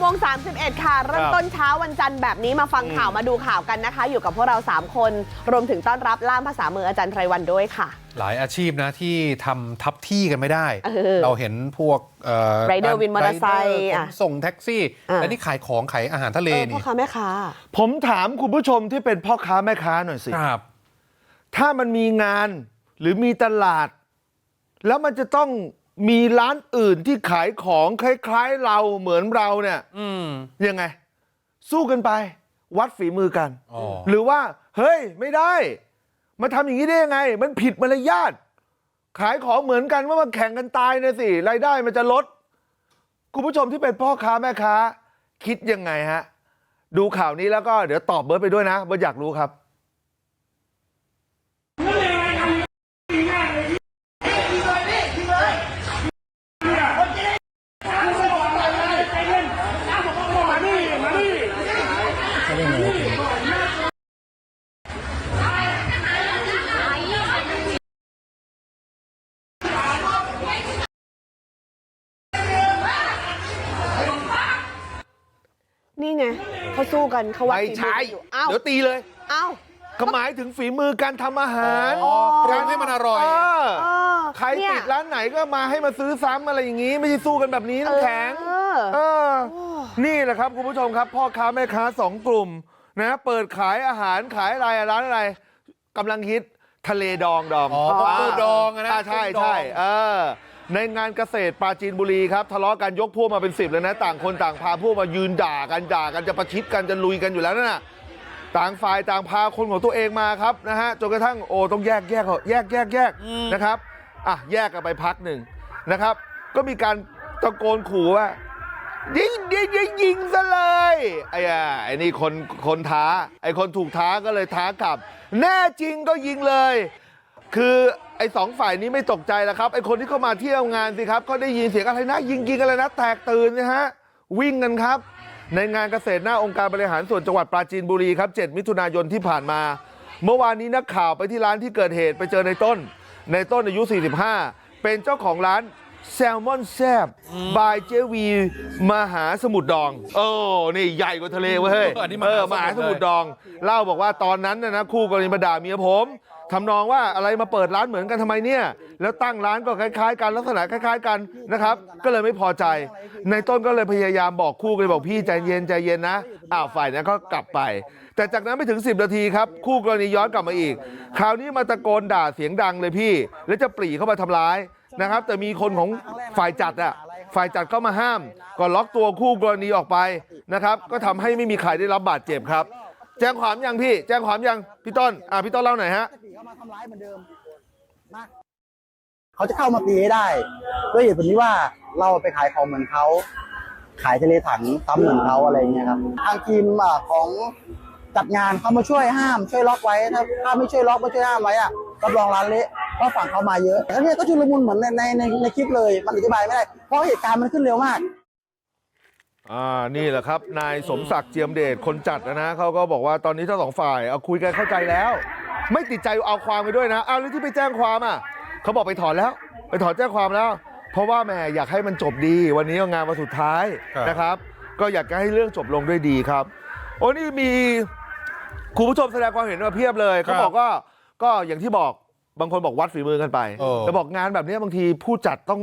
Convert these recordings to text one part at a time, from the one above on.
6โมง31 ค่ะ เริ่มต้นเช้าวันจันทร์แบบนี้มาฟังข่าวมาดูข่าวกันนะคะ อยู่กับพวกเรา 3 คน รวมถึงต้อนรับล่ามภาษามืออาจารย์ไพรวันด้วยค่ะ หลายอาชีพนะที่ทำทับที่กันไม่ได้เออเราเห็นพวกเอ่อ Rider วินมอเตอร์ไซค์ Rider อะขนส่งแท็กซี่อะและนี่ขายของขายอาหารทะเลเออพ่อนี่ค้าแม่ค้า ผมถามคุณผู้ชมที่เป็นพ่อค้าแม่ค้าหน่อยสิครับถ้ามันมีงานหรือมีตลาด แล้วมันจะต้อง มีร้านอื่นที่ขายของคล้ายๆเราเหมือนเราเนี่ยอืมยังไงสู้กันไปวัดฝีมือกันอ๋อหรือว่าเฮ้ยไม่ได้ มาทำอย่างนี้ได้ยังไง มันผิดมารยาทขายของเหมือนกันว่ามาแข่งกันตายนะสิรายได้มันจะลด คุณผู้ชมที่เป็นพ่อค้าแม่ค้า คิดยังไงฮะ ดูข่าวนี้แล้วก็เดี๋ยวตอบเบิร์ดไปด้วยนะเบิร์ดอยากรู้ครับ นี่ไงเขาสู้กันเขาวัดไม่ฝีมืใช่อกันอยู่อ้าวเดี๋ยวตีเลย อ้าว ก็หมายถึงฝีมือการทำอาหารอ๋อปรุงให้มันอร่อยเออเออใครเนี่ย ติดร้านไหนก็มาให้มาซื้อซ้ำอะไรอย่างนี้ ไม่ใช่สู้กันแบบนี้น้ำแข็ง เออ เออ นี่แหละครับคุณผู้ชมครับ พ่อค้าแม่ค้าสองกลุ่มนะเปิดขายอาหารขายอะไรร้านอะไรกำลังฮิตทะเลดองดองอ๋อพวกปูดองอะนะาใช่กุ้งดองใช่เออ ในงานเกษตรปราจีนบุรีครับทะเลาะกันยกพวกมาเป็นสิบเลยนะต่างคนต่างพาพวกมายืนด่ากันด่ากันจะประชิดกันจะลุยกันอยู่แล้วนั่นน่ะต่างฝ่ายต่างพาคนของตัวเองมาครับนะฮะจนกระทั่งโอ้ต้องแยกแยกเหอะแยกแยกแยกนะครับอะแยกกันไปพักหนึ่งนะครับ ก็มีการตะโกนขู่ว่ายิงยิงยิงยิงซะเลยไอ้อะไอ้นี่คนคนท้า ไอ้คนถูกท้าก็เลยท้ากลับ แน่จริงก็ยิงเลย คือ ไอ้สองฝ่ายนี้ไม่ตกใจแล้วครับไอ้คนที่เข้ามาเที่ยวงานสิครับก็ได้ยินเสียงอะไรนะยิงยิงอะไรนะแตกตื่นนะฮะวิ่งกันครับ ในงานเกษตรหน้าองค์การบริหารส่วนจังหวัดปราจีนบุรีครับ 7 มิถุนายนที่ผ่านมา เมื่อวานนี้นักข่าวไปที่ร้านที่เกิดเหตุไปเจอในต้น ในต้นอายุ 45 เป็นเจ้าของร้านแซลมอนแซบบายเจวีมหาสมุทรดองโอ้นี่ใหญ่กว่าทะเลเว้ยเฮ้ยเอออันนี้มหาสมุทรมหาสมุทรดอง เล่าบอกว่าตอนนั้นนะนะคู่กรณีมาด่าเมียผม ทำนองว่าอะไรมาเปิดร้านเหมือนกันทำไมเนี่ยแล้วตั้งร้านก็คล้ายๆกันลักษณะคล้ายๆกันนะครับก็เลยไม่พอใจในต้นก็เลยพยายามบอกคู่กันบอกพี่ใจเย็นใจเย็นนะอ้าวฝ่ายนั้นก็กลับไป แต่จากนั้นไม่ถึง 10 นาทีครับ คู่กรณีย้อนกลับมาอีก คราวนี้มาตะโกนด่าเสียงดังเลยพี่ แล้วจะปรีเข้ามาทำร้ายนะครับ แต่มีคนของฝ่ายจัดอะฝ่ายจัดเข้ามาห้ามก็ล็อกตัวคู่กรณีออกไปนะครับ ก็ทำให้ไม่มีใครได้รับบาดเจ็บครับ แจ้งความยังพี่ แจ้งความยังพี่ต้นอะพี่ต้นเล่าหน่อยฮะ เขามาทำร้ายเหมือนเดิมนะเขาจะเข้ามาตีให้ได้ ด้วยเหตุผลที่ว่าเราไปขายของเหมือนเขา ขายทะเลถังซ้ำเหมือนเขาอะไรเงี้ยครับทางทีมของจัดงานเขามาช่วยห้ามช่วยล็อกไว้ถ้าถ้าไม่ช่วยล็อกไม่ช่วยห้ามไว้อะรับรองร้านเละเพราะฝั่งเขามาเยอะแล้วเนี่ยก็ชุลมุนเหมือนในในในในคลิปเลย มันอธิบายไม่ได้เพราะเหตุการณ์มันขึ้นเร็วมากอ่านี่แหละครับ นายสมศักดิ์เจียมเดชคนจัดนะนะเขาก็บอกว่าตอนนี้ทั้งสองฝ่ายเอาคุยกันเข้าใจแล้ว ไม่ติดใจเอาความไปด้วยนะอ้าวแล้วที่ไปแจ้งความอะเขาบอกไปถอนแล้ว ไปถอนแจ้งความแล้ว เพราะว่าแหม่อยากให้มันจบดี วันนี้ก็งานวันสุดท้ายครับ นะครับ ก็อยากจะให้เรื่องจบลงด้วยดีครับ โอ้นี่มีคุณผู้ชมแสดงความเห็นมาเพียบเลยเขาบอกก็ก็อย่างที่บอกบางคนบอกวัดฝีมือกันไปเออ แต่บอกงานแบบนี้บางทีผู้จัดต้อง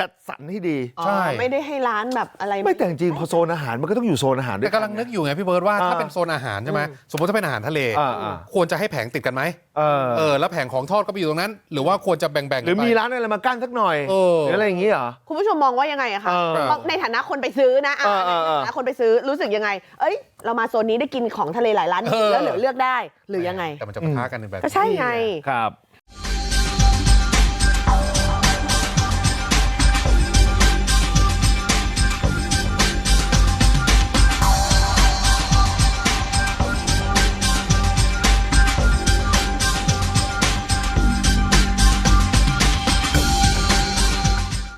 จัดสรรให้ดีอ๋อใช่ ไม่ได้ให้ร้านแบบอะไร ไม่แต่จริงๆพอโซนอาหารมันก็ต้องอยู่โซนอาหารด้วแต่ยกักำลังนึกอยู่ไงพี่เบิร์ดว่าอ่าถ้าเป็นโซนอาหารใช่ไหมสมมติถ้าเป็นอาหารทะเล อ่าอ่าควรจะให้แผงติดกันไหมเออเออแล้วแผงของทอดก็ไปอยู่ตรงนั้น หรือว่าควรจะแบ่งๆกันหรือไปมีร้านอะไรมากั้นสักหน่อยเออ หรืออะไรอย่างงี้เหรอ คุณผู้ชมมองว่ายังไงอะคะเออมองในฐานะคนไปซื้อนะอะเออเออเออ ในฐานะคนไปซื้อรู้สึกยังไง เอ้ย เรามาโซนนี้ได้กินของทะเลหลายร้านจริงๆแล้วเหลือเลือกได้ หรือยังไง แต่มันจะปะทะกันในแบบ ก็ใช่ไง ครับ